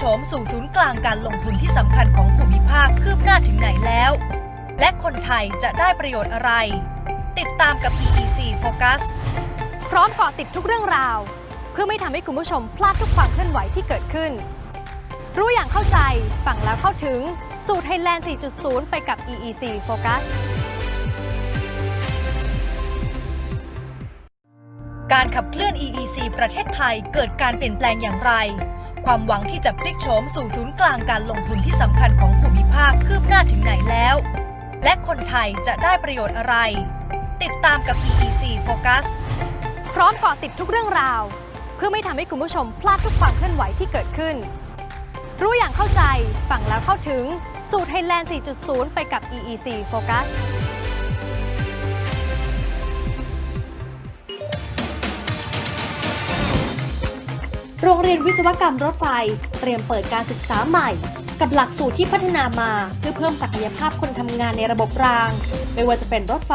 โฉมสู่ศูนย์กลางการลงทุนที่สำคัญของภูมิภาคคืบหน้าถึงไหนแล้ว และคนไทยจะได้ประโยชน์อะไร ติดตามกับ EEC Focus พร้อมเกาะติดทุกเรื่องราว เพื่อไม่ทำให้คุณผู้ชมพลาดทุกความเคลื่อนไหวที่เกิดขึ้น รู้อย่างเข้าใจฟังแล้วเข้าถึงสู่ Thailand 4.0 ไปกับ EEC Focus การขับเคลื่อน EEC ประเทศไทยเกิดการเปลี่ยนแปลงอย่างไร ความหวังที่จะพลิกโฉมสู่ศูนย์กลางการลงทุนที่สำคัญของภูมิภาคคืบหน้าถึงไหนแล้ว และคนไทยจะได้ประโยชน์อะไร ติดตามกับ EEC Focus พร้อมเกาะติดทุกเรื่องราว เพื่อไม่ทำให้คุณผู้ชมพลาดทุกความเคลื่อนไหวที่เกิดขึ้น รู้อย่างเข้าใจ ฟังแล้วเข้าถึง สู่ Thailand 4.0 ไปกับ EEC Focus โรงเรียนวิศวกรรมรถไฟ เตรียมเปิดการศึกษาใหม่ กับหลักสูตรที่พัฒนามาเพื่อเพิ่มศักยภาพคนทำงานในระบบราง ไม่ว่าจะเป็นรถไฟ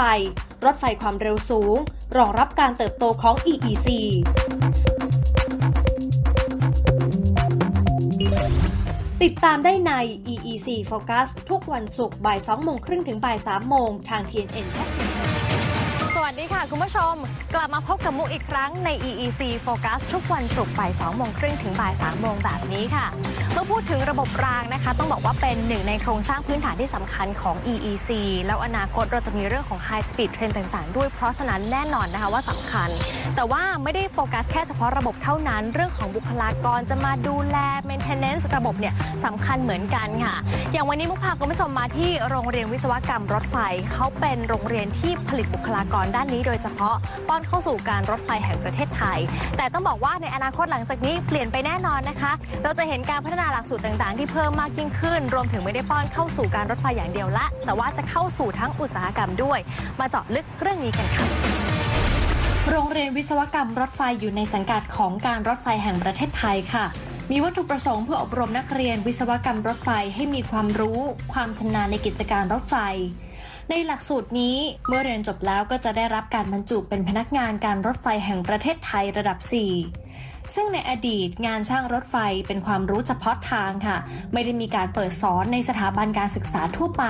รถไฟความเร็วสูง รองรับการเติบโตของ EEC ติดตามได้ใน EEC Focus ทุกวันศุกร์บ่าย2โมงครึ่งถึงบ่าย3โมงทาง TNN ช่องส วัสดีค่ะ คุณผู้ชม กลับมาพบกับมุกอีกครั้งใน EEC Focus ทุกวันศุกร์บ่าย2โมงครึ่งถึงบ่าย3โมงแบบนี้ค่ะ เมื่อพูดถึงระบบรางนะคะ ต้องบอกว่าเป็นหนึ่งในโครงสร้างพื้นฐานที่สำคัญของ EEC แล้วอนาคตเราจะมีเรื่องของ High Speed Train ต่างๆ ด้วย เพราะฉะนั้นแน่นอนนะคะว่าสำคัญ แต่ว่าไม่ได้โฟกัสแค่เฉพาะระบบเท่านั้น เรื่องของบุคลากรจะมาดูแล maintenance ระบบเนี่ยสำคัญเหมือนกันค่ะ อย่างวันนี้มุกพาคุณผู้ชมมาที่โรงเรียนวิศวกรรมรถไฟเขาเป็นโรงเรียนที่ผลิตบุคลากรด้านนี้โดยเฉพาะป้อนเข้าสู่การรถไฟแห่งประเทศไทย แต่ต้องบอกว่าในอนาคตหลังจากนี้เปลี่ยนไปแน่นอนนะคะ เราจะเห็นการพัฒนาหลักสูตรต่างๆ ที่เพิ่มมากยิ่งขึ้น รวมถึงไม่ได้ป้อนเข้าสู่การรถไฟอย่างเดียวละ แต่ว่าจะเข้าสู่ทั้งอุตสาหกรรมด้วย มาเจาะลึกเรื่องนี้กันค่ะโรงเรียนวิศวกรรมรถไฟอยู่ในสังกัดของการรถไฟแห่งประเทศไทยค่ะมีวัตถุประสงค์เพื่ออบรมนักเรียนวิศวกรรมรถไฟให้มีความรู้ ความชำนาญในกิจการรถไฟ ในหลักสูตรนี้เมื่อเรียนจบแล้วก็จะได้รับการบรรจุเป็นพนักงานการรถไฟแห่งประเทศไทยระดับ 4 ซึ่งในอดีตงานช่างรถไฟเป็นความรู้เฉพาะทางค่ะ ไม่ได้มีการเปิดสอนในสถาบันการศึกษาทั่วไป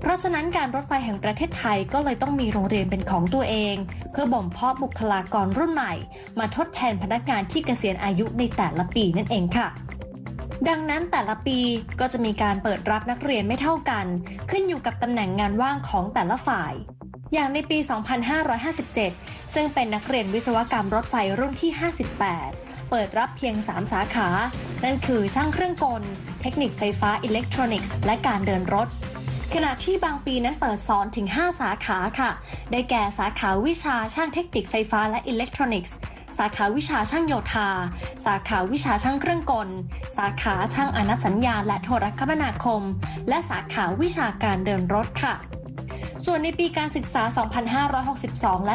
เพราะฉะนั้นการรถไฟแห่งประเทศไทยก็เลยต้องมีโรงเรียนเป็นของตัวเอง เพื่อบ่มเพาะบุคลากรรุ่นใหม่ มาทดแทนพนักงานที่เกษียณอายุในแต่ละปีนั่นเองค่ะ ดังนั้นแต่ละปีก็จะมีการเปิดรับนักเรียนไม่เท่ากัน ขึ้นอยู่กับตำแหน่งงานว่างของแต่ละฝ่าย อย่างในปี 2557 ซึ่งเป็นนักเรียนวิศวกรรมรถไฟรุ่นที่ 58 เปิดรับเพียง 3 สาขา นั่นคือช่างเครื่องกล เทคนิคไฟฟ้าอิเล็กทรอนิกส์ และการเดินรถขณะที่บางปีนั้นเปิดสอนถึง 5 สาขาค่ะ ได้แก่สาขาวิชาช่างเทคนิคไฟฟ้าและอิเล็กทรอนิกส์ สาขาวิชาช่างโยธา สาขาวิชาช่างเครื่องกล สาขาช่างอนัตสัญญาและโทรคมนาคม และสาขาวิชาการเดินรถค่ะส่วนในปีการศึกษา 2562 และ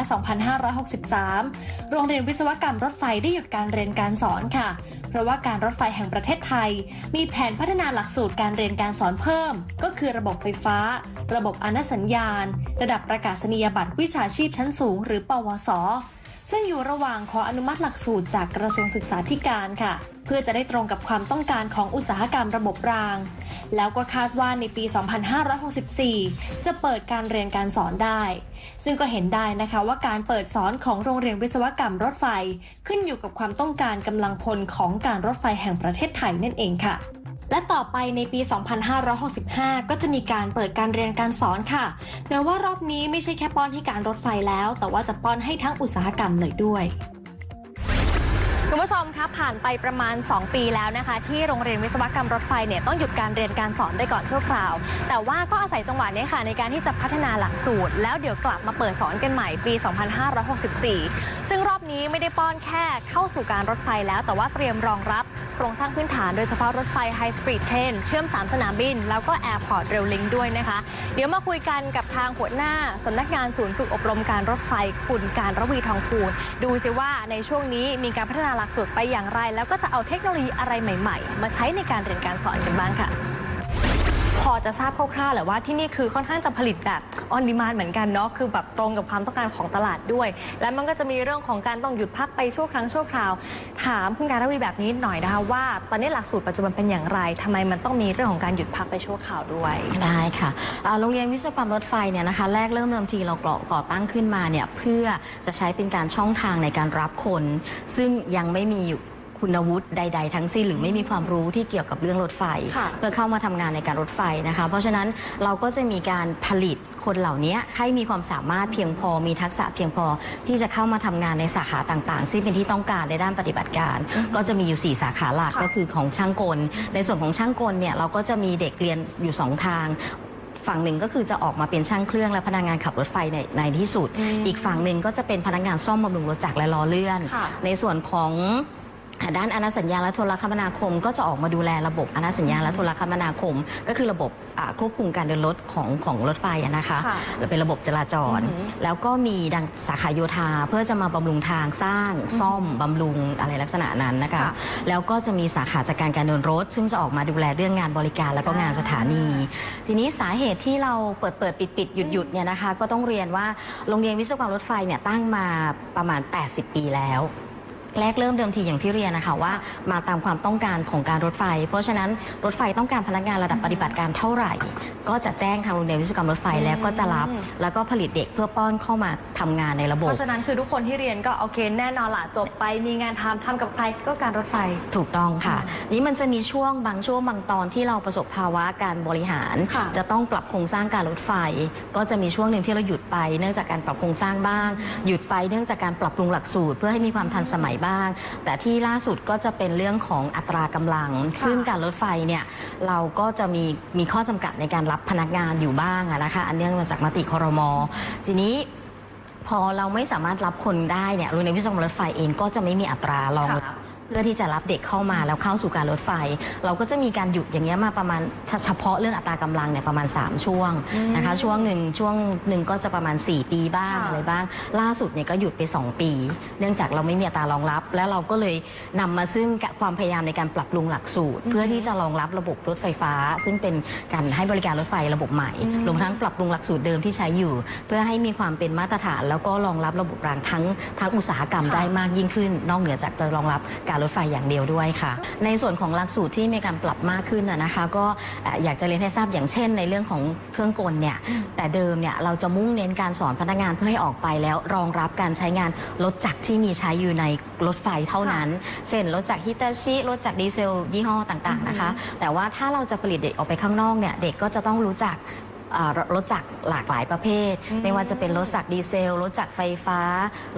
2563 โรงเรียนวิศวกรรมรถไฟได้หยุดการเรียนการสอนค่ะ เพราะว่าการรถไฟแห่งประเทศไทย มีแผนพัฒนาหลักสูตรการเรียนการสอนเพิ่ม ก็คือระบบไฟฟ้า ระบบอนัตสัญญาณ ระดับประกาศนียบัตรวิชาชีพชั้นสูง หรือ ปวส ซึ่งอยู่ระหว่างขออนุมัติหลักสูตรจากกระทรวงศึกษาธิการค่ะ เพื่อจะได้ตรงกับความต้องการของอุตสาหกรรมระบบราง แล้วก็คาดว่าในปี 2564 จะเปิดการเรียนการสอนได้ ซึ่งก็เห็นได้นะคะว่าการเปิดสอนของโรงเรียนวิศวกรรมรถไฟ ขึ้นอยู่กับความต้องการกำลังพลของการรถไฟแห่งประเทศไทยนั่นเองค่ะ และต่อไปในปี 2565 ก็จะมีการเปิดการเรียนการสอนค่ะ แต่ว่ารอบนี้ไม่ใช่แค่ป้อนให้การรถไฟแล้ว แต่ว่าจะป้อนให้ทั้งอุตสาหกรรมเลยด้วย คุณผู้ชมคะผ่านไปประมาณ 2 ปีแล้วนะคะ ที่โรงเรียนวิศวกรรมรถไฟเนี่ยต้องหยุดการเรียนการสอนไปก่อนชั่วคราว แต่ว่าก็อาศัยจังหวะนี้ค่ะ ในการที่จะพัฒนาหลักสูตร แล้วเดี๋ยวกลับมาเปิดสอนกันใหม่ปี 2564 ซึ่งรอบนี้ไม่ได้ป้อนแค่เข้าสู่การรถไฟแล้ว แต่ว่าเตรียมรองรับโครงสร้างพื้นฐานโดยเฉพาะรถไฟไฮสปีดเทรนเชื่อม 3 สนามบิน แล้วก็แอร์พอร์ตเรลลิงด้วยนะคะ เดี๋ยวมาคุยกันกับทางหัวหน้าสำนักงานศูนย์ฝึกอบรมการรถไฟคุณการระวีทองคูณดูซิว่าในช่วงนี้มีการพัฒนาหลักสูตรไปอย่างไร แล้วก็จะเอาเทคโนโลยีอะไรใหม่ ๆ มาใช้ในการเรียนการสอนกันบ้างค่ะ อจะทราบคร่าวๆแหละว่าที่นี่คือค่อนข้างจะผลิตแบบออนดีมานเหมือนกันเนาะคือแบบตรงกับความต้องการของตลาดด้วย และมันก็จะมีเรื่องของการต้องหยุดพักไปชั่วครั้งชั่วคราว ถามคุณการวีแบบนี้หน่อยนะคะว่า ตอนนี้หลักสูตรปัจจุบันเป็นอย่างไรทำไมมันต้องมีเรื่องของการหยุดพักไปชั่วคราวด้วยได้ค่ะโรงเรียนวิศวกรรมรถไฟเนี่ยนะคะแรกเริ่มเดิมทีเราก่อก่อตั้งขึ้นมาเนี่ยเพื่อจะใช้เป็นการช่องทางในการรับคน ซึ่งยังไม่มีอยู่ คุณวุฒิใด ๆ ทั้งสิ้นหรือไม่มีความรู้ที่เกี่ยวกับเรื่องรถไฟ ค่ะเพื่อเข้ามาทำงานในการรถไฟนะคะ เพราะฉะนั้นเราก็จะมีการผลิตคนเหล่านี้ให้มีความสามารถเพียงพอมีทักษะเพียงพอที่จะเข้ามาทำงานในสาขาต่างๆ ซึ่งเป็นที่ต้องการในด้านปฏิบัติการ ก็จะมีอยู่ 4 สาขาหลักค่ะ ก็คือของช่างกล ในส่วนของช่างกลเนี่ยเราก็จะมีเด็กเรียนอยู่สองทาง ฝั่งหนึ่งก็คือจะออกมาเป็นช่างเครื่องและพนักงานขับรถไฟในในที่สุดอืมอีกฝั่งหนึ่งก็จะเป็นพนักงานซ่อมบำรุงรถจักรและล้อเลื่อน ค่ะ ในส่วนของ ด้านอนาสัญญาณและโทรคมนาคม ก็จะออกมาดูแลระบบอนาสัญญาณและโทรคมนาคม ก็คือระบบอ่าควบคุมการเดินรถของของรถไฟอะนะคะค่ะจะเป็นระบบจราจรอือหือแล้วก็มีดังสาขาโยธาเพื่อจะมาบำรุงทางสร้างซ่อมบำรุงอะไรลักษณะนั้นนะคะค่ะแล้วก็จะมีสาขาจัดการการเดินรถ ซึ่งจะออกมาดูแลเรื่องงานบริการแล้วก็งานสถานี ทีนี้สาเหตุที่เราเปิดเปิดปิดปิดหยุดหยุดเนี่ยนะคะ ก็ต้องเรียนว่าโรงเรียนวิศวกรรมรถไฟเนี่ยตั้งมาประมาณ 80 ปีแล้ว แรกเริ่มเดิมทีอย่างที่เรียนนะคะว่ามาตามความต้องการของการรถไฟ เพราะฉะนั้นรถไฟต้องการพนักงานระดับปฏิบัติการเท่าไหร่ ก็จะแจ้งทางโรงเรียนวิศวกรรมรถไฟแล้วก็จะรับอืมแล้วก็ผลิตเด็กเพื่อป้อนเข้ามาทำงานในระบเพบราะฉะนั้นคือทุกคนที่เรียนก็โอเคแน่นอนล่ะจบไปมีงานทำทำกับใครก็การรถไฟถูกต้องค่ะ นี่มันจะมีช่วงบางช่วงบางตอนที่เราประสบภาวะการบริหารค่ะจะต้องปรับโครงสร้างการรถไฟ ก็จะมีช่วงหนึ่งที่เราหยุดไป เนื่องจากการปรับโครงสร้างบ้าง หยุดไปเนื่องจากการปรับปรุงหลักสูตร เพื่อให้มีความทันสมัยบ้างแต่ที่ล่าสุดก็จะเป็นเรื่องของอัตรากำลังค่ะซึ่งการรถไฟเนี่ยเราก็จะมีมีข้อจำกัดในการรับพนักงานอยู่บ้างอะนะคะ อันเนื่องมาจากมติครมทีนี้พอเราไม่สามารถรับคนได้เนี่ยโรงเรียนวิศวกรรมรถไฟเองก็จะไม่มีอัตรารองรับ เพื่อที่จะรับเด็กเข้ามาแล้วเข้าสู่การรถไฟ เราก็จะมีการหยุดอย่างเงี้ยมาประมาณเฉเฉพาะเรื่องอัตรากำลังเนี่ยประมาณ 3 ช่วงนะคะช่วงหนึ่งช่วงหนึ่งก็จะประมาณ 4 ปีบ้างค่ะอะไรบ้าง ล่าสุดเนี่ยก็หยุดไป 2 ปี เนื่องจากเราไม่มีอัตรารองรับ แล้วเราก็เลยนำมาซึ่งความพยายามในการปรับปรุงหลักสูตร เพื่อที่จะรองรับระบบรถไฟฟ้า ซึ่งเป็นการให้บริการรถไฟระบบใหม่รวมทั้งปรับปรุงหลักสูตรเดิมที่ใช้อยู่ เพื่อให้มีความเป็นมาตรฐาน แล้วก็รองรับระบบรางทั้งทั้งอุตสาหกรรมค่ะได้มากยิ่งขึ้น นอกเหนือจากจะรองรับการรถไฟอย่างเดียวด้วยค่ะ ในส่วนของหลักสูตรที่มีการปรับมากขึ้นนะนะคะ ก็เอ่ออยากจะเรียนให้ทราบอย่างเช่น ในเรื่องของเครื่องกลเนี่ยแต่เดิมเนี่ยเราจะมุ่งเน้นการสอนพนักงานเพื่อให้ออกไปแล้วรองรับการใช้งานรถจักรที่มีใช้อยู่ในรถไฟเท่านั้น เช่นรถจักรฮิตาชิรถจักรดีเซลยี่ห้อต่างๆนะคะ แต่ว่าถ้าเราจะผลิตเด็กออกไปข้างนอกเนี่ยเด็กก็จะต้องรู้จัก อ่ารถจักรหลากหลายประเภทไม่ว่าจะเป็นรถจักรดีเซล รถจักรไฟฟ้า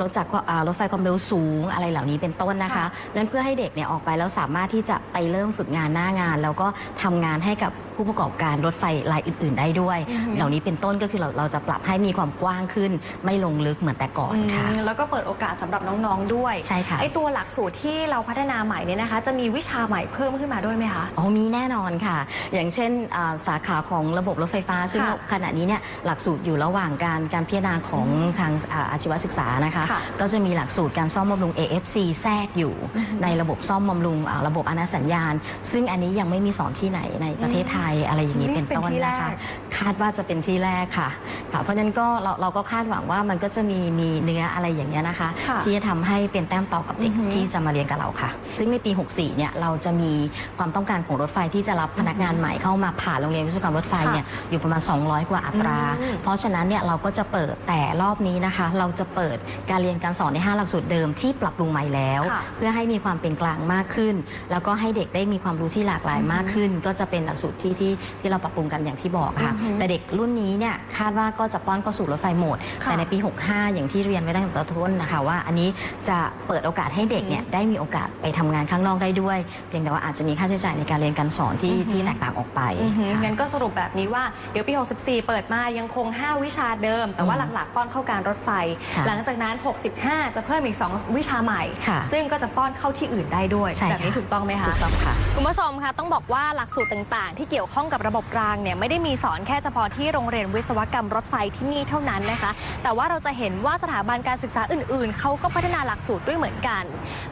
รถจักรอ่ารถไฟความเร็วสูงอะไรเหล่านี้เป็นต้นนะคะค่ะนั้นเพื่อให้เด็กเนี่ยออกไปแล้วสามารถที่จะไปเริ่มฝึกงานหน้างาน แล้วก็ทำงานให้กับ ผู้ประกอบการรถไฟรายอื่น ๆ ได้ด้วยอือฮึเหล่านี้เป็นต้นก็คือเราเราจะปรับให้มีความกว้างขึ้น ไม่ลงลึกเหมือนแต่ก่อนค่ะอืมแล้วก็เปิดโอกาสสำหรับน้องๆด้วยใช่ค่ะไอตัวหลักสูตรที่เราพัฒนาใหม่เนี่ยนะคะ จะมีวิชาใหม่เพิ่มขึ้นมาด้วยไหมคะอ๋อมีแน่นอนค่ะ อย่างเช่นอ่าสาขาของระบบรถไฟฟ้า ซึ่งค่ะขณะนี้เนี่ยหลักสูตรอยู่ระหว่างการการพิจารณาของทางอ่าอาชีวศึกษานะคะค่ะก็จะมีหลักสูตรการซ่อมบำรุง AFC แทรกอยู่ในระบบซ่อมบำรุงอ่าระบบอนาสัญญาณ ซึ่งอันนี้ยังไม่มีสอนที่ไหนในประเทศไทยอะไรอย่างนี้นี่เป็นเป็นต้นที่แรนะคะกคาดว่าจะเป็นที่แรกค่ะค่ะ เพราะฉะนั้นก็เราเราก็คาดหวังว่ามันก็จะมีมีเนื้ออะไรอย่างเงี้ยนะคะ ค่ะที่จะทำให้เป็นแต้มต่อกับเด็กอือหือที่จะมาเรียนกับเราค่ะ ซึ่งในปี 64 เนี่ยเราจะมีความต้องการของรถไฟที่จะรับพนักงานใหม่เข้ามาผ่านโรงเรียนวิศวกรรมรถไฟเนี่ยอยู่ประมาณ 200 กว่าอัตรา อืม เพราะฉะนั้นเนี่ยเราก็จะเปิดแต่รอบนี้นะคะ เราจะเปิดการเรียนการสอนใน 5 หลักสูตรเดิมที่ปรับปรุงใหม่แล้ว ค่ะเพื่อให้มีความเป็นกลางมากขึ้น แล้วก็ให้เด็กได้มีความรู้ที่หลากหลายมากขึ้น ก็จะเป็นหลักสูตรที่ที่ที่เราปรับปรุงกันอย่างที่บอกค่ะ อือหือแต่เด็กรุ่นนี้เนี่ยคาดว่าก็จะป้อนเข้าสู่รถไฟโหมด ค่ะ แต่ในปี 65 อย่างที่เรียนไว้ตั้งแต่ต้นนะคะว่า อันนี้จะเปิดโอกาสให้เด็กเนี่ยได้มีโอกาสไปทำงานข้างนอกได้ด้วย เพียงแต่ว่าอาจจะมีค่าใช้จ่ายในการเรียนการสอนที่อือหือที่แตกต่างออกไปอือหือค่ะ งั้นก็สรุปแบบนี้ว่าเดี๋ยวปี 64 เปิดมายังคง 5 วิชาเดิม แต่ว่าอืมหลักๆป้อนเข้าการรถไฟ ค่ะหลังจากนั้น 65 จะเพิ่มอีก 2 วิชาใหม่ ค่ะซึ่งก็จะป้อนเข้าที่อื่นได้ด้วย ใช่แบบนี้ค่ะ ถูกต้องไหมคะ ถูกต้องค่ะ คุณผู้ชมคะต้องบอกว่าหลักสูตรต่างๆ ที่เกี่ยวข้องกับระบบรางเนี่ยไม่ได้มีสอนแค่เฉพาะที่โรงเรียนวิศวกรรมรถไฟที่นี่เท่านั้นนะคะ แต่ว่าเราจะเห็นว่าสถาบันการศึกษาอื่น ๆ เขาก็พัฒนาหลักสูตรด้วยเหมือนกัน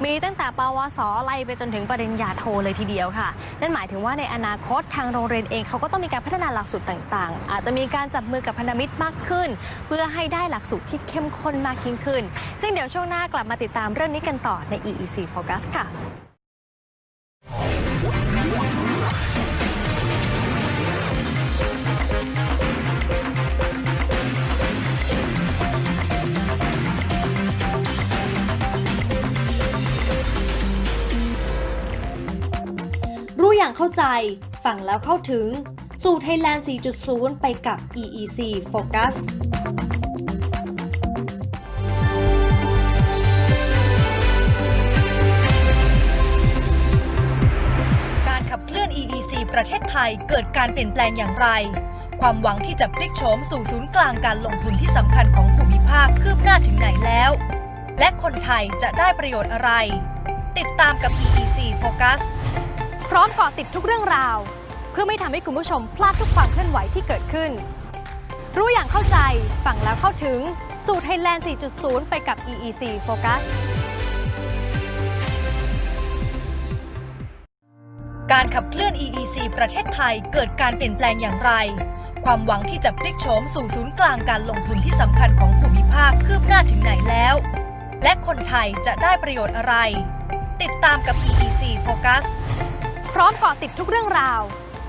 มีตั้งแต่ปวสไล่ไปจนถึงปริญญาโทเลยทีเดียวค่ะ นั่นหมายถึงว่าในอนาคตทางโรงเรียนเองเขาก็ต้องมีการพัฒนาหลักสูตรต่าง ๆ อาจจะมีการจับมือกับพันธมิตรมากขึ้น เพื่อให้ได้หลักสูตรที่เข้มข้นมากยิ่งขึ้น ซึ่งเดี๋ยวช่วงหน้ากลับมาติดตามเรื่องนี้กันต่อใน EEC Focus ค่ะ เข้าใจ ฟังแล้วเข้าถึง สู่ Thailand 4.0 ไปกับ EEC Focus การขับเคลื่อน EEC ประเทศไทยเกิดการเปลี่ยนแปลงอย่างไร ความหวังที่จะพลิกโฉมสู่ศูนย์กลางการลงทุนที่สำคัญของภูมิภาคคืบหน้าถึงไหนแล้ว และคนไทยจะได้ประโยชน์อะไร ติดตามกับ EEC Focus พร้อมเกาะติดทุกเรื่องราว เพื่อไม่ทำให้คุณผู้ชมพลาดทุกความเคลื่อนไหวที่เกิดขึ้น รู้อย่างเข้าใจฟังแล้วเข้าถึง สู่ Thailand 4.0 ไปกับ EEC Focus การขับเคลื่อน EEC ประเทศไทยเกิดการเปลี่ยนแปลงอย่างไร ความหวังที่จะพลิกโฉมสู่ศูนย์กลางการลงทุนที่สำคัญของภูมิภาคคืบหน้าถึงไหนแล้ว และคนไทยจะได้ประโยชน์อะไร ติดตามกับ EEC Focus พร้อมเกาะติดทุกเรื่องราว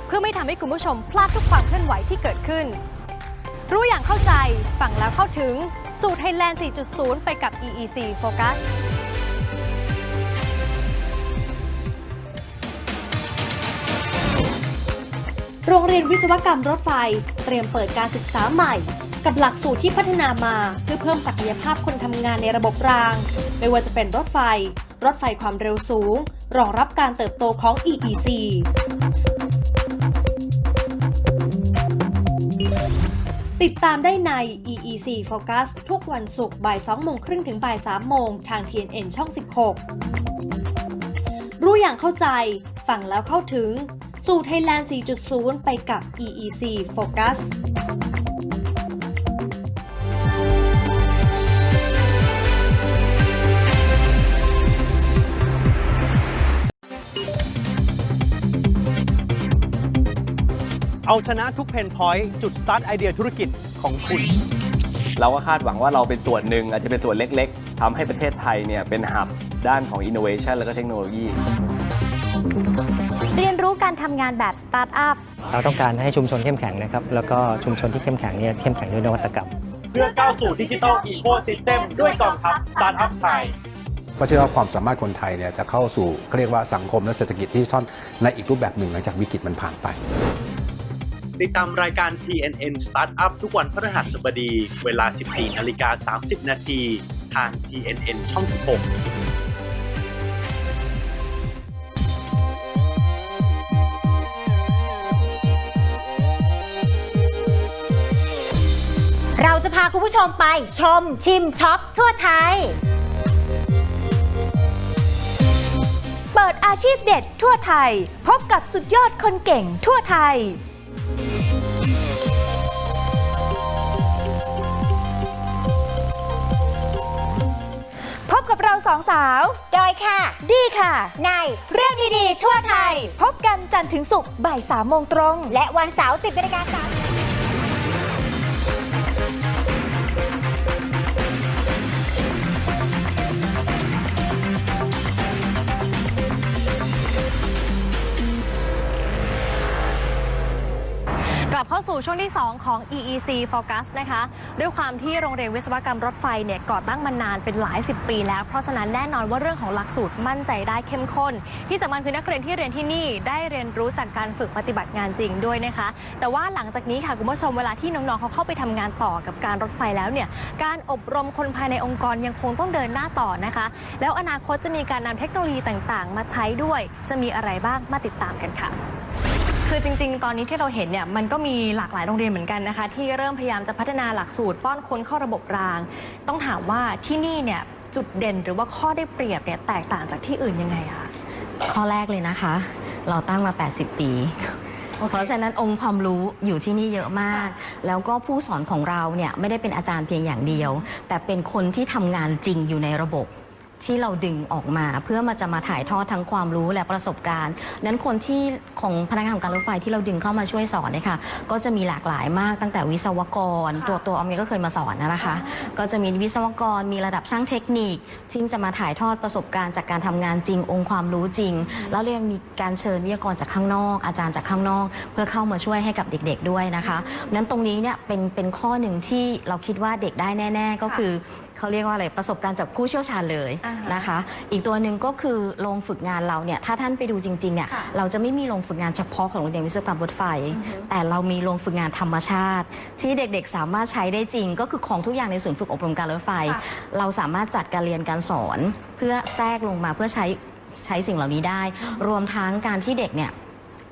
เพื่อไม่ทำให้คุณผู้ชมพลาดทุกความเคลื่อนไหวที่เกิดขึ้น รู้อย่างเข้าใจ ฟังแล้วเข้าถึง สู่ Thailand 4.0 ไปกับ EEC Focus โรงเรียนวิศวกรรมรถไฟ เตรียมเปิดการศึกษาใหม่ กับหลักสูตรที่พัฒนามาเพื่อเพิ่มศักยภาพคนทำงานในระบบราง ไม่ว่าจะเป็นรถไฟ รถไฟความเร็วสูง รองรับการเติบโตของ EEC ติดตามได้ใน EEC Focus ทุกวันศุกร์บ่าย2โมงครึ่งถึงบ่าย3โมงทาง TNN ช่อง 16 รู้อย่างเข้าใจ ฟังแล้วเข้าถึง สู่ Thailand 4.0 ไปกับ EEC Focus เอาชนะทุกเพนพอยต์จุดสตาร์ทไอเดียธุรกิจของคุณ เราก็คาดหวังว่าเราเป็นส่วนหนึ่งอาจจะเป็นส่วนเล็กๆทำให้ประเทศไทยเนี่ยเป็นหับด้านของ innovation และก็เทคโนโลยี เรียนรู้การทำงานแบบสตาร์ทอัพ เราต้องการให้ชุมชนเข้มแข็งนะครับ แล้วก็ชุมชนที่เข้มแข็งเนี่ยเข้มแข็งด้วยนวัตกรรม เพื่อก้าวสู่ดิจิทัลอีโคซิสเต็มด้วยกองทัพสตาร์ทอัพไทยก็เชื่อว่าความสามารถคนไทยเนี่ยจะเข้าสู่เขาเรียกว่าสังคมและเศรษฐกิจที่ท่อนในอีกรูปแบบหนึ่งหลังจากวิกฤตมันผ่านไป ติดตามรายการ TNN Startup ทุกวันพฤหัสบดี เวลา 14นาฬิกา30 นาทีทาง TNN ช่อง 16เราจะพาคุณผู้ชมไปชมชิมช็อปทั่วไทย เปิดอาชีพเด็ดทั่วไทย พบกับสุดยอดคนเก่งทั่วไทย พบกับเราสองสาวโดยค่ะ ดีค่ะ ในเรื่องดีๆทั่วไทย พบกันจันทร์ถึงศุกร์บ่ายสามโมงตรง และวันเสาร์10นาฬิกาสาม เข้าสู่ช่วงที่ 2 ของ EEC Focus นะคะ ด้วยความที่โรงเรียนวิศวกรรมรถไฟเนี่ยก่อตั้งมานานเป็นหลาย 10 ปีแล้ว เพราะฉะนั้นแน่นอนว่าเรื่องของหลักสูตรมั่นใจได้เข้มข้น ที่สำคัญคือนักเรียนที่เรียนที่นี่ได้เรียนรู้จากการฝึกปฏิบัติงานจริงด้วยนะคะ แต่ว่าหลังจากนี้ค่ะคุณผู้ชมเวลาที่น้องๆเขาเข้าไปทำงานต่อกับการรถไฟแล้วเนี่ยการอบรมคนภายในองค์กรยังคงต้องเดินหน้าต่อนะคะ แล้วอนาคตจะมีการนำเทคโนโลยีต่างๆ มาใช้ด้วย จะมีอะไรบ้างมาติดตามกันค่ะ คือจริง ๆ ตอนนี้ที่เราเห็นเนี่ยมันก็มีหลากหลายโรงเรียนเหมือนกันนะคะ ที่เริ่มพยายามจะพัฒนาหลักสูตรป้อนคนเข้าระบบราง ต้องถามว่าที่นี่เนี่ยจุดเด่นหรือว่าข้อได้เปรียบเนี่ยแตกต่างจากที่อื่นยังไงอะคะข้อแรกเลยนะคะ เราตั้งมา 80 ปี เพราะฉะนั้นองค์ความรู้อยู่ที่นี่เยอะมาก แล้วก็ผู้สอนของเราเนี่ยไม่ได้เป็นอาจารย์เพียงอย่างเดียว แต่เป็นคนที่ทำงานจริงอยู่ในระบบ ที่เราดึงออกมา เพื่อมาจะมาถ่ายทอดทั้งความรู้และประสบการณ์ นั้นคนที่ของพนักงานของการรถไฟที่เราดึงเข้ามาช่วยสอนเนี่ยค่ะก็จะมีหลากหลายมากตั้งแต่วิศวกร ตัวตัวออมเองก็เคยมาสอนนะคะ ก็จะมีวิศวกรมีระดับช่างเทคนิคที่จะมาถ่ายทอดประสบการณ์จากการทำงานจริง องค์ความรู้จริง แล้วเรายังมีการเชิญวิทยากรจากข้างนอก อาจารย์จากข้างนอก เพื่อเข้ามาช่วยให้กับเด็ก ๆด้วยนะคะนั้นตรงนี้เนี่ยเป็นเป็นข้อหนึ่งที่เราคิดว่าเด็กได้แน่ ๆ ก็คือ เขาเรียกว่าอะไรประสบการณ์จากผู้เชี่ยวชาญเลยอ่าฮะนะคะ อีกตัวหนึ่งก็คือโรงฝึกงานเราเนี่ยถ้าท่านไปดูจริงๆเนี่ยค่ะเราจะไม่มีโรงฝึกงานเฉพาะของโรงเรียนวิศวกรรมรถไฟแต่เรามีโรงฝึกงานธรรมชาติ ที่เด็กๆสามารถใช้ได้จริง ก็คือของทุกอย่างในศูนย์ฝึกอบรมการรถไฟ ค่ะเราสามารถจัดการเรียนการสอน เพื่อแทรกลงมาเพื่อใช้ใช้สิ่งเหล่านี้ได้ รวมทั้งการที่เด็กเนี่ย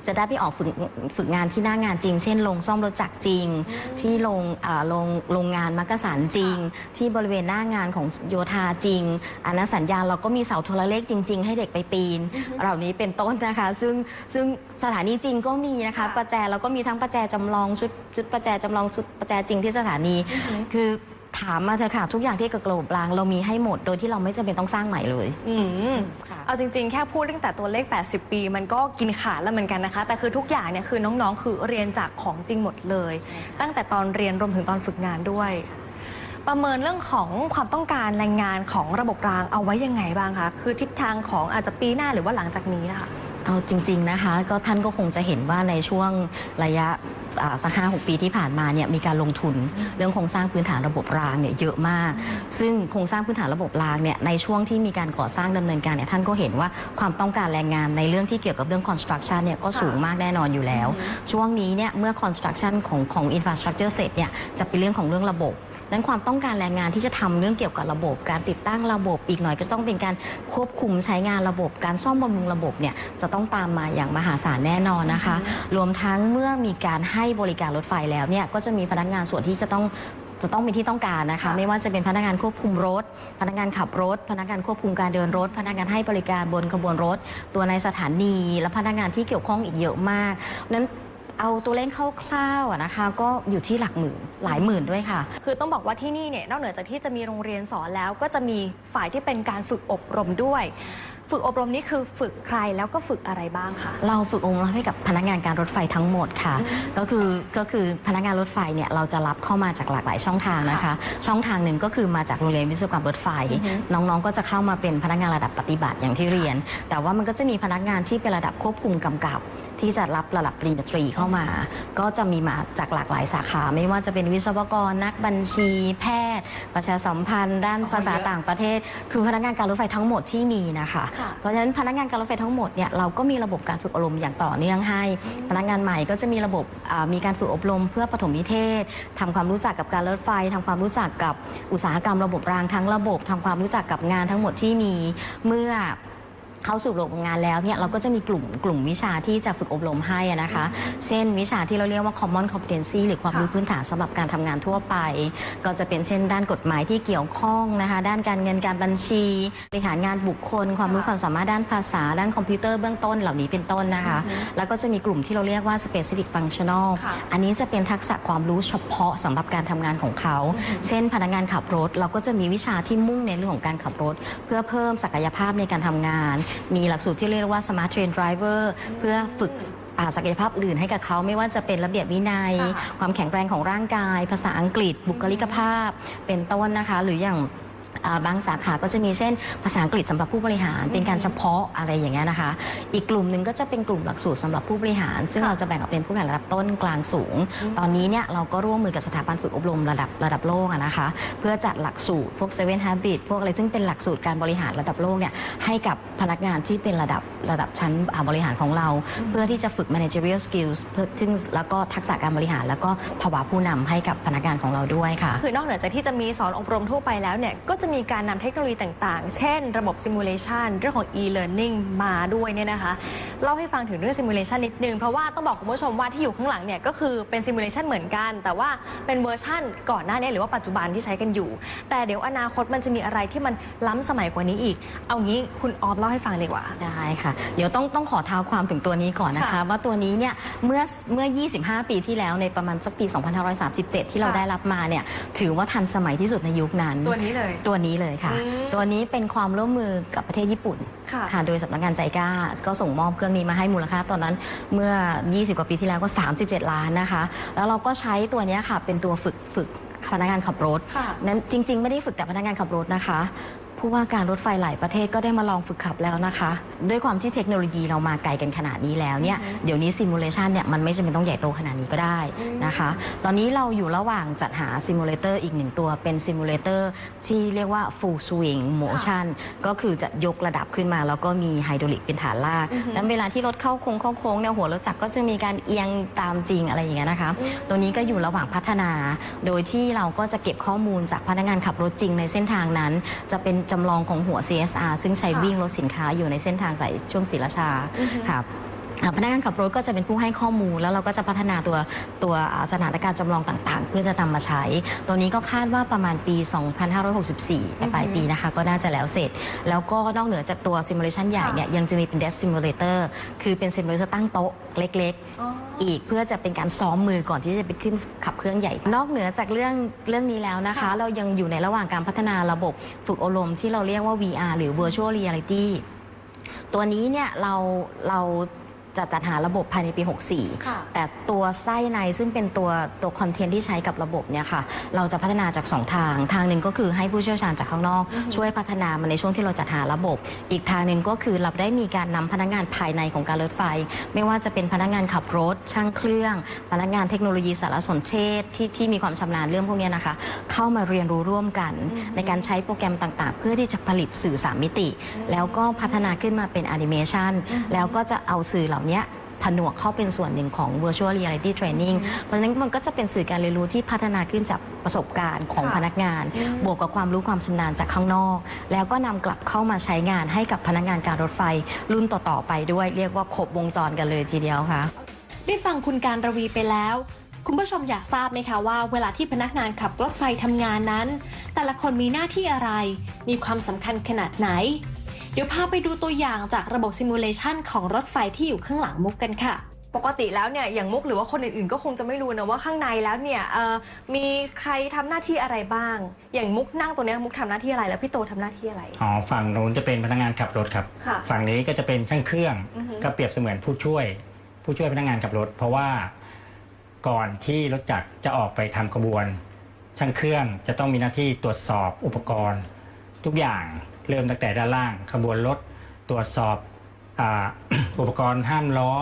จะได้ไปออกฝึกฝึกงานที่หน้างานจริง เช่นโรงซ่อมรถจักรจริง ที่โรงอ่าโรงโรงงานมักกะสันจริง ที่บริเวณหน้างานของโยธาจริงอันนั้นสัญญาณเราก็มีเสาโทรเลขจริง ๆ ให้เด็กไปปีน เหล่านี้เป็นต้นนะคะ ซึ่งซึ่งสถานีจริงก็มีนะคะประแจเราก็มีทั้งประแจจำลองชุดชุดประแจจำลองชุดประแจจริงที่สถานีคือ ถามมาเถอะค่ะทุกอย่างที่เกี่ยวกับระบบรางเรามีให้หมดโดยที่เราไม่จำเป็นต้องสร้างใหม่เลย อืมเอาจริงๆ แค่พูดตั้งแต่ตัวเลข 80 ปี มันก็กินขาดแล้วเหมือนกันนะคะ แต่คือทุกอย่างเนี่ยคือน้องๆ คือเรียนจากของจริงหมดเลย ตั้งแต่ตอนเรียนรวมถึงตอนฝึกงานด้วย ประเมินเรื่องของความต้องการแรงงานของระบบรางเอาไว้ยังไงบ้างคะ คือทิศทางของอาจจะปีหน้าหรือว่าหลังจากนี้นะคะ เอาจริง ๆ นะคะ ก็ท่านก็คงจะเห็นว่าในช่วงระยะอ่า สักห้าหกปีที่ผ่านมาเนี่ยมีการลงทุนเรื่องโครงสร้างพื้นฐานระบบรางเนี่ยเยอะมาก ซึ่งโครงสร้างพื้นฐานระบบรางเนี่ยในช่วงที่มีการก่อสร้างดำเนินการเนี่ยท่านก็เห็นว่าความต้องการแรงงานในเรื่องที่เกี่ยวกับเรื่อง construction เนี่ยก็สูงมากแน่นอนอยู่แล้ว ช่วงนี้เนี่ยเมื่อ construction ของของ infrastructure เสร็จเนี่ยจะเป็นเรื่องของเรื่องระบบ นั้นความต้องการแรงงานที่จะทำเรื่องเกี่ยวกับระบบ การติดตั้งระบบอีกหน่อยก็ต้องเป็นการควบคุมใช้งานระบบ การซ่อมบำรุงระบบเนี่ยจะต้องตามมาอย่างมหาศาลแน่นอนนะคะ รวมทั้งเมื่อมีการให้บริการรถไฟแล้วเนี่ยก็จะมีพนักงานส่วนที่จะต้องจะต้องมีที่ต้องการนะคะ ไม่ว่าจะเป็นพนักงานควบคุมรถ พนักงานขับรถ พนักงานควบคุมการเดินรถ พนักงานให้บริการบนขบวนรถ ตัวในสถานี และพนักงานที่เกี่ยวข้องอีกเยอะมากนั้น เอาตัวเลขคร่าวๆอะนะคะ ก็อยู่ที่หลักหมื่นหลายหมื่นด้วยค่ะ คือต้องบอกว่าที่นี่เนี่ยนอกเหนือจากที่จะมีโรงเรียนสอนแล้ว ก็จะมีฝ่ายที่เป็นการฝึกอบรมด้วย ฝึกอบรมนี้คือฝึกใครแล้วก็ฝึกอะไรบ้างคะ เราฝึกอบรมให้กับพนักงานการรถไฟทั้งหมดค่ะ ก็คือก็คือพนักงานรถไฟเนี่ยเราจะรับเข้ามาจากหลากหลายช่องทางนะคะ ช่องทางหนึ่งก็คือมาจากโรงเรียนวิศวกรรมรถไฟอือฮึน้องๆก็จะเข้ามาเป็นพนักงานระดับปฏิบัติอย่างที่เรียน แต่ว่ามันก็จะมีพนักงานที่เป็นระดับควบคุมกำกับ ที่จะรับระดับปริญญาตรีเข้ามา ก็จะมีมาจากหลากหลายสาขา ไม่ว่าจะเป็นวิศวกรนักบัญชี แพทย์ ประชาสัมพันธ์ ด้านภาษาต่างประเทศ คือพนักงานการรถไฟทั้งหมดที่มีนะคะค่ะเพราะฉะนั้นพนักงานการรถไฟทั้งหมดเนี่ยเราก็มีระบบการฝึกอบรมอย่างต่อเนื่องให้ พนักงานใหม่ก็จะมีระบบอ่ามีการฝึกอบรมเพื่อปฐมนิเทศทำความรู้จักกับการรถไฟทำความรู้จักกับอุตสาหกรรมระบบรางทั้งระบบทำความรู้จักกับงานทั้งหมดที่มีเมื่อ เข้าสู่ระบบงานแล้วเนี่ยเราก็จะมีกลุ่มกลุ่มวิชาที่จะฝึกอบรมให้อะนะคะ เช่นวิชาที่เราเรียกว่า common competency หรือความค่ะรู้พื้นฐานสำหรับการทำงานทั่วไป ก็จะเป็นเช่น ด้านกฎหมายที่เกี่ยวข้องนะคะ ด้านการเงินการบัญชีบริหารงานบุคคล ความรู้ความสามารถด้านภาษา ด้านคอมพิวเตอร์เบื้องต้นเหล่านี้เป็นต้นนะคะ แล้วก็จะมีกลุ่มที่เราเรียกว่า specific functional ค่ะ อันนี้จะเป็นทักษะความรู้เฉพาะสำหรับการทำงานของเขา เช่น พนักงานขับรถ เราก็จะมีวิชาที่มุ่งในเรื่องของการขับรถ เพื่อเพิ่มศักยภาพในการทำงานมีหลักสูตรที่เรียกว่า smart train driver เพื่อฝึกอ่าศักยภาพอื่นให้กับเขาไม่ว่าจะเป็นระเบียบวินัยค่ะความแข็งแรงของร่างกาย ภาษาอังกฤษ บุคลิกภาพ เป็นต้นนะคะ หรืออย่างอ่า บางสาขาก็จะมีเช่น ภาษาอังกฤษสำหรับผู้บริหาร เป็นการเฉพาะอะไรอย่างเงี้ยนะคะ อีกกลุ่มหนึ่งก็จะเป็นกลุ่มหลักสูตรสำหรับผู้บริหาร ซึ่งค่ะเราจะแบ่งออกเป็นผู้บริหารระดับต้นกลางสูง ตอนนี้เนี่ยเราก็ร่วมมือกับสถาบันฝึกอบรมระดับระดับโลกอะนะคะ เพื่อจัดหลักสูตรพวก Seven Habits พวกอะไรซึ่งเป็นหลักสูตรการบริหารระดับโลกเนี่ยให้กับพนักงานที่เป็นระดับระดับชั้นอ่าบริหารของเรา เพื่อที่จะฝึก managerial skills เพื่อซึ่งแล้วก็ทักษะการบริหาร แล้วก็ภาวะผู้นำให้กับพนักงานของเราด้วยค่ะ คือนอกเหนือจากที่จะมีสอนอบรมทั่วไปแล้วเนี่ยก็จะจะมีการนำเทคโนโลยีต่างๆ เช่น ระบบซิมูเลชันเรื่องของ e-learning มาด้วยเนี่ยนะคะเล่าให้ฟังถึงเรื่องซิมูเลชันนิดนึง เพราะว่าต้องบอกคุณผู้ชมว่าที่อยู่ข้างหลังเนี่ยก็คือเป็นซิมูเลชันเหมือนกัน แต่ว่าเป็นเวอร์ชั่นก่อนหน้านี้หรือว่าปัจจุบันที่ใช้กันอยู่ แต่เดี๋ยวอนาคตมันจะมีอะไรที่มันล้ำสมัยกว่านี้อีก เอางี้คุณออฟเล่าให้ฟังดีกว่า ได้ค่ะ เดี๋ยวต้องต้องขอเท้าความถึงตัวนี้ก่อนนะคะ ค่ะว่าตัวนี้เนี่ยเมื่อเมื่อ 25 ปีที่แล้วในประมาณสักปี 2537 ที่เราค่ะ ได้รับมาเนี่ยถือว่าทันสมัยที่สุดในยุคนั้น ตัวนี้เลย ตัวนี้เลยค่ะ อืมตัวนี้เป็นความร่วมมือกับประเทศญี่ปุ่นค่ะค่ะโดยสำนักงานใจกล้า ก็ส่งมอบเครื่องนี้มาให้มูลค่าตอนนั้นเมื่อ 20 กว่าปีที่แล้วก็ 37 ล้านนะคะ แล้วเราก็ใช้ตัวเนี้ยค่ะเป็นตัวฝึกฝึกพนักงานขับรถค่ะ นั้นจริง ๆ ไม่ได้ฝึกแต่พนักงานขับรถนะคะ ผู้ว่าการรถไฟหลายประเทศก็ได้มาลองฝึกขับแล้วนะคะ ด้วยความที่เทคโนโลยีเรามาไกลกันขนาดนี้แล้วเนี่ยอือฮึเดี๋ยวนี้ซิมูเลชันเนี่ยมันไม่จำเป็นต้องใหญ่โตขนาดนี้ก็ได้นะคะ ตอนนี้เราอยู่ระหว่างจัดหาซิมูเลเตอร์อีกหนึ่งตัวเป็นซิมูเลเตอร์ที่เรียกว่า full swing motion ก็คือจะยกระดับขึ้นมา แล้วก็มีไฮดรอลิกเป็นฐานลากอือฮึแล้วเวลาที่รถเข้าโค้งเข้าโค้งเนี่ยหัวรถจักรก็จะมีการเอียงตามจริงอะไรอย่างเงี้ยนะคะตัวนี้ก็อยู่ระหว่างพัฒนา โดยที่เราก็จะเก็บข้อมูลจากพนักงานขับรถจริงในเส้นทางนั้น จะเป็นจำลองของหัว CSR ซึ่งใช้ค่ะวิ่งรถสินค้าอยู่ในเส้นทางสายช่วงศรีราชาอือฮึครับอ่า พนักงานขับรถก็จะเป็นผู้ให้ข้อมูล แล้วเราก็จะพัฒนาตัวตัวอ่าสถานการณ์จำลองต่างๆ เพื่อจะนำมาใช้ ตัวนี้ก็คาดว่าประมาณปี 2564ไปปลายปีนะคะ ก็น่าจะแล้วเสร็จ แล้วก็นอกเหนือจากตัวซิมูเลชันใหญ่เนี่ยยังจะมีเป็น desk simulator คือเป็นซิมูเลเตอร์ตั้งโต๊ะเล็กๆอ๋ออีกเพื่อจะเป็นการซ้อมมือก่อนที่จะไปขึ้นขับเครื่องใหญ่ นอกเหนือจากเรื่องเรื่องนี้แล้วนะคะค่ะเรายังอยู่ในระหว่างการพัฒนาระบบฝึกอบรมที่เราเรียกว่า VR หรือ Virtual Reality ตัวนี้เนี่ยเราเรา จะจัดหาระบบภายในปี64ค่ะแต่ตัวไส้ในซึ่งเป็นตัวตัวคอนเทนต์ที่ใช้กับระบบเนี่ยค่ะ เราจะพัฒนาจาก 2 ทาง ทางหนึ่งก็คือให้ผู้เชี่ยวชาญจากข้างนอก ช่วยพัฒนามาในช่วงที่เราจัดหาระบบ อีกทางหนึ่งก็คือเราได้มีการนำพนักงานภายในของการรถไฟ ไม่ว่าจะเป็นพนักงานขับรถ ช่างเครื่อง พนักงานเทคโนโลยีสารสนเทศที่ที่มีความชำนาญเรื่องพวกเนี้ยนะคะ เข้ามาเรียนรู้ร่วมกัน ในการใช้โปรแกรมต่างๆ เพื่อที่จะผลิตสื่อสามมิติ แล้วก็พัฒนาขึ้นมาเป็นแอนิเมชันแล้วก็จะเอาสื่อเหล่านี้ผนวกเข้าเป็นส่วนหนึ่งของ virtual reality training เพราะฉะนั้นมันก็จะเป็นสื่อการเรียนรู้ที่พัฒนาขึ้นจากประสบการณ์ของค่ะพนักงาน บวกกับความรู้ความชำนาญจากข้างนอก แล้วก็นำกลับเข้ามาใช้งานให้กับพนักงานการรถไฟ รุ่นต่อ ๆ ไปด้วย เรียกว่าครบวงจรกันเลยทีเดียวค่ะ ได้ฟังคุณการระวีไปแล้ว คุณผู้ชมอยากทราบไหมคะว่า เวลาที่พนักงานขับรถไฟทำงานนั้น แต่ละคนมีหน้าที่อะไร มีความสำคัญขนาดไหน เดี๋ยวพาไปดูตัวอย่างจากระบบซิมูเลชันของรถไฟที่อยู่ข้างหลังมุกกันค่ะ ปกติแล้วเนี่ยอย่างมุกหรือว่าคนอื่นๆ ก็คงจะไม่รู้นะว่าข้างในแล้วเนี่ยเอ่อมีใครทำหน้าที่อะไรบ้าง อย่างมุกนั่งตัวเนี้ยมุกทำหน้าที่อะไรแล้วพี่โตทำหน้าที่อะไรอ๋อฝั่งนู้นจะเป็นพนักงานขับรถครับค่ะฝั่งนี้ก็จะเป็นช่างเครื่องอือฮึก็เปรียบเสมือนผู้ช่วย ผู้ช่วยพนักงานขับรถ เพราะว่าก่อนที่รถจักรจะออกไปทำขบวน ช่างเครื่องจะต้องมีหน้าที่ตรวจสอบอุปกรณ์ ทุกอย่างเริ่มตั้งแต่ด้านล่าง ขบวนรถตรวจสอบออุปกรณ์ห้ามล้อ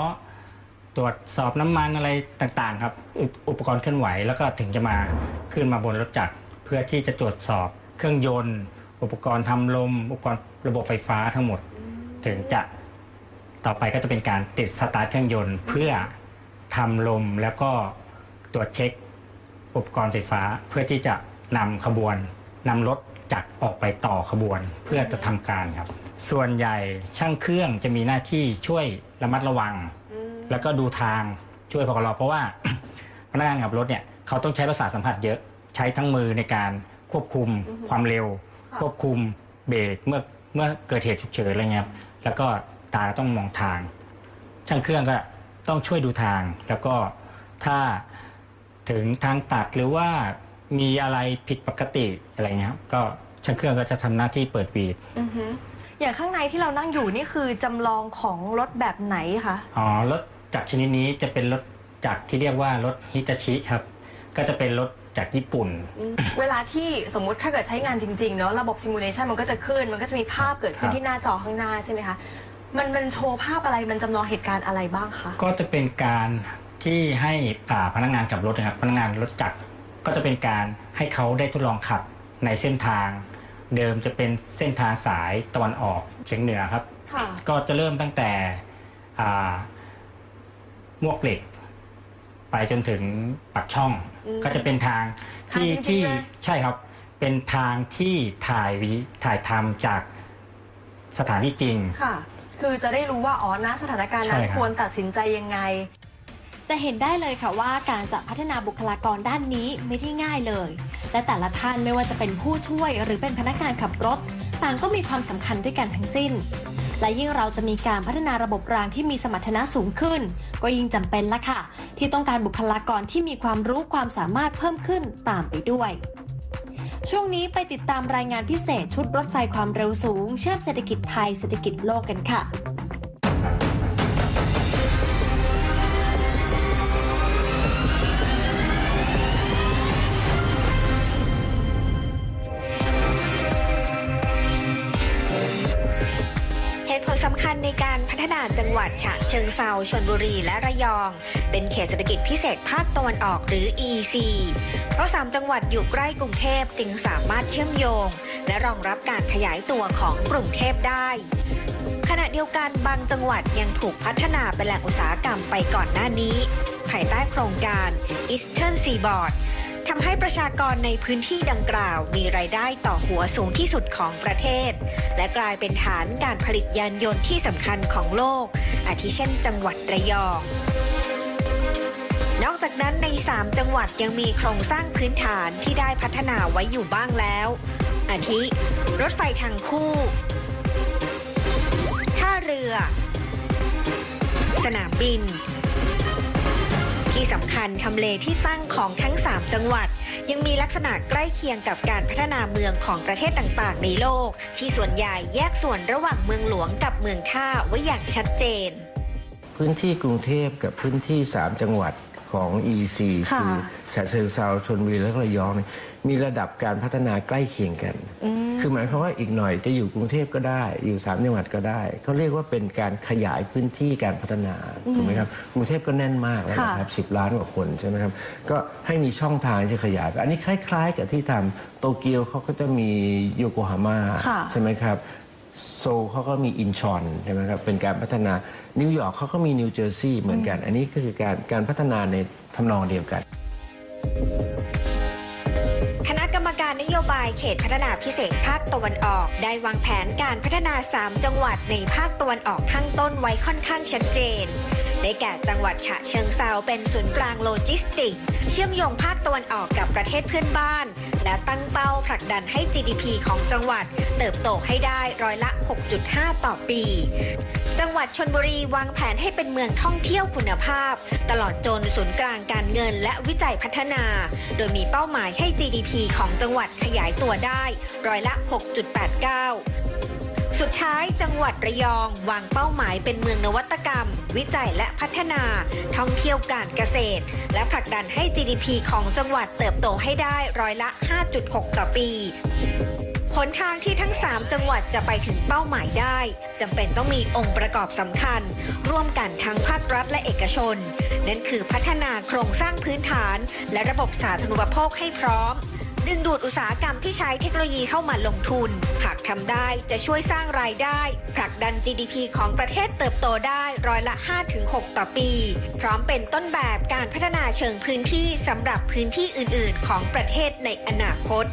ตรวจสอบน้ำมันอะไรต่างๆ ครับอุอุปกรณ์เคลื่อนไหวแล้วก็ถึงจะมาขึ้นมาบนรถจักรเพื่อที่จะตรวจสอบเครื่องยนต์ อุปกรณ์ทำลม อุปกรณ์ระบบไฟฟ้าทั้งหมด ถึงจะต่อไปก็จะเป็นการติดสตาร์ทเครื่องยนต์เพื่อทำลมแล้วก็ตรวจเช็คอุปกรณ์ไฟฟ้าเพื่อที่จะนำขบวนนำรถ จักรออกไปต่อขบวนเพื่อจะทำการครับ ส่วนใหญ่ช่างเครื่องจะมีหน้าที่ช่วยระมัดระวัง แล้วก็ดูทางช่วยพกรเพราะว่า พนักงานขับรถเนี่ยเขาต้องใช้ประสาทสัมผัสเยอะใช้ทั้งมือในการควบคุมความเร็วค่ะควบคุมเบรกเมื่อเมื่อเกิดเหตุฉุกเฉินอะไรเงี้ยครับแล้วก็ตาต้องมองทาง ช่างเครื่องก็ต้องช่วยดูทาง แล้วก็ถ้าถึงทางตัดหรือว่า มีอะไรผิดปกติอะไรเงี้ยครับก็ช่างเครื่องก็จะทำหน้าที่เปิดวีดอือฮึอย่างข้างในที่เรานั่งอยู่นี่คือจำลองของรถแบบไหนคะอ๋อรถจากชนิดนี้จะเป็นรถจากที่เรียกว่ารถฮิตาชิครับ ก็จะเป็นรถจากญี่ปุ่นเวลาที่สมมุติถ้าเกิดใช้งานจริงๆเนาะระบบซิมูเลชันมันก็จะขึ้น มันก็จะมีภาพเกิดขึ้นครับ ที่หน้าจอข้างหน้าใช่ไหมคะมันมันโชว์ภาพอะไรมันจำลองเหตุการณ์อะไรบ้างคะก็จะเป็นการที่ให้อ่าพนักงานขับรถนะครับพนักงานรถจักร ก็จะเป็นการให้เขาได้ทดลองขับในเส้นทาง เดิมจะเป็นเส้นทางสายตะวันออกเฉียงเหนือครับ ค่ะก็จะเริ่มตั้งแต่อ่ามวกเหล็ก ไปจนถึงปักช่อง อืมก็จะเป็นทางที่ทางจริงๆที่เลย ใช่ครับเเป็นทางที่ถ่ายวิถ่ายทำจากสถานที่จริง ค่ะ คือจะได้รู้ว่าอ๋อณสถานการณ์นั้นใช่ครับ ควรตัดสินใจยังไง จะเห็นได้เลยค่ะว่าการจะพัฒนาบุคลากรด้านนี้ไม่ได้ง่ายเลย และแต่ละท่านไม่ว่าจะเป็นผู้ช่วยหรือเป็นพนักงานขับรถ ต่างก็มีความสำคัญด้วยกันทั้งสิ้น และยิ่งเราจะมีการพัฒนาระบบรางที่มีสมรรถนะสูงขึ้น ก็ยิ่งจำเป็นละค่ะ ที่ต้องการบุคลากรที่มีความรู้ความสามารถเพิ่มขึ้นตามไปด้วยช่วงนี้ไปติดตามรายงานพิเศษชุดรถไฟความเร็วสูง เชื่อมเศรษฐกิจไทยเศรษฐกิจโลกกันค่ะ พัฒนาจังหวัดฉะเชิงเซาชนบุรีและระยอง เป็นเขตเศรษฐกิจพิเศษภาคตะวันออกหรือ EC เพราะ 3 จังหวัดอยู่ใกล้กรุงเทพจึงสามารถเชื่อมโยง และรองรับการขยายตัวของกรุงเทพได้ขณะเดียวกันบางจังหวัดยังถูกพัฒนาเป็นแหล่งอุตสาหกรรมไปก่อนหน้านี้ ภายใต้โครงการ Eastern Seaboard ทำให้ประชากรในพื้นที่ดังกล่าว มีรายได้ต่อหัวสูงที่สุดของประเทศ และกลายเป็นฐานการผลิตยานยนต์ที่สำคัญของโลก อาทิเช่นจังหวัดระยองนอกจากนั้นใน 3 จังหวัดยังมีโครงสร้างพื้นฐานที่ได้พัฒนาไว้อยู่บ้างแล้ว อาทิ รถไฟทางคู่ ท่าเรือ สนามบิน ที่สำคัญทำเลที่ตั้งของทั้ง 3 จังหวัด ยังมีลักษณะใกล้เคียงกับการพัฒนาเมืองของประเทศต่างๆ ในโลก ที่ส่วนใหญ่แยกส่วนระหว่างเมืองหลวงกับเมืองท่าไว้อย่างชัดเจน พื้นที่กรุงเทพกับพื้นที่ 3 จังหวัดของ EC ค่ะคือ ฉะเชิงเซาชนบุรีและระยองเนี่ยมีระดับการพัฒนาใกล้เคียงกัน คือหมายความว่าอีกหน่อยจะอยู่กรุงเทพก็ได้ อยู่3จังหวัดก็ได้เขาเรียกว่าเป็นการขยายพื้นที่การพัฒนาถูกไหมครับกรุงเทพก็แน่นมากแล้วนะครับสิบล้านกว่าคนใช่ไหมครับก็ให้มีช่องทางที่ขยายไปอันนี้คล้าย ๆ กับที่ทำโตเกียวเขาก็จะมีโยโกฮาม่าค่ะใช่ไหมครับโซลเขาก็มีอินชอนใช่ไหมครับเป็นการพัฒนานิวยอร์กเขาก็มีนิวเจอร์ซีย์เหมือนกัน อันนี้ก็คือการการพัฒนาในทำนองเดียวกัน คณะกรรมการนโยบายเขตพัฒนาพิเศษภาคตะวันออก ได้วางแผนการพัฒนา 3 จังหวัดในภาคตะวันออกข้างต้นไว้ค่อนข้างชัดเจน ได้แก่จังหวัดฉะเชิงเซาเป็นศูนย์กลางโลจิสติก เชื่อมโยงภาคตะวันออกกับประเทศเพื่อนบ้าน และตั้งเป้าผลักดันให้ GDP ของจังหวัด เติบโตให้ได้ร้อยละ 6.5 ต่อปี จังหวัดชนบุรีวางแผนให้เป็นเมืองท่องเที่ยวคุณภาพ ตลอดจนศูนย์กลางการเงินและวิจัยพัฒนา โดยมีเป้าหมายให้ GDP ของจังหวัดขยายตัวได้ร้อยละ 6.89 สุดท้ายจังหวัดระยองวางเป้าหมายเป็นเมืองนวัตกรรม วิจัยและพัฒนา ท่องเที่ยวการเกษตร และผลักดันให้ GDP ของจังหวัดเติบโตให้ได้ร้อยละ 5.6 ต่อปี หนทางที่ทั้ง 3 จังหวัดจะไปถึงเป้าหมายได้จำเป็นต้องมีองค์ประกอบสำคัญ ร่วมกันทั้งภาครัฐและเอกชน นั่นคือพัฒนาโครงสร้างพื้นฐาน และระบบสาธารณูปโภคให้พร้อม ดึงดูดอุตสาหกรรมที่ใช้เทคโนโลยีเข้ามาลงทุน หากทำได้จะช่วยสร้างรายได้ ผลักดัน GDP ของประเทศเติบโตได้ร้อยละ 5-6 ต่อปี พร้อมเป็นต้นแบบการพัฒนาเชิงพื้นที่สำหรับพื้นที่อื่น ๆ ของประเทศในอนาคต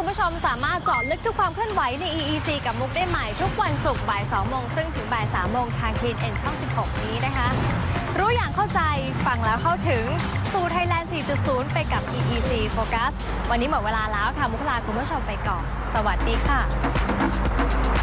คุณผู้ชมสามารถเจาะลึกทุกความเคลื่อนไหวใน EEC กับมุกได้ใหม่ทุกวันศุกร์บ่าย2โมงครึ่งถึงบ่าย3โมงทางชินเอ็นช่อง 16 นี้นะคะ รู้อย่างเข้าใจฟังแล้วเข้าถึงสู่ไทยแลนด์ 4.0 ไปกับ EEC Focus วันนี้หมดเวลาแล้วค่ะ มุกลาคุณผู้ชมไปก่อน สวัสดีค่ะ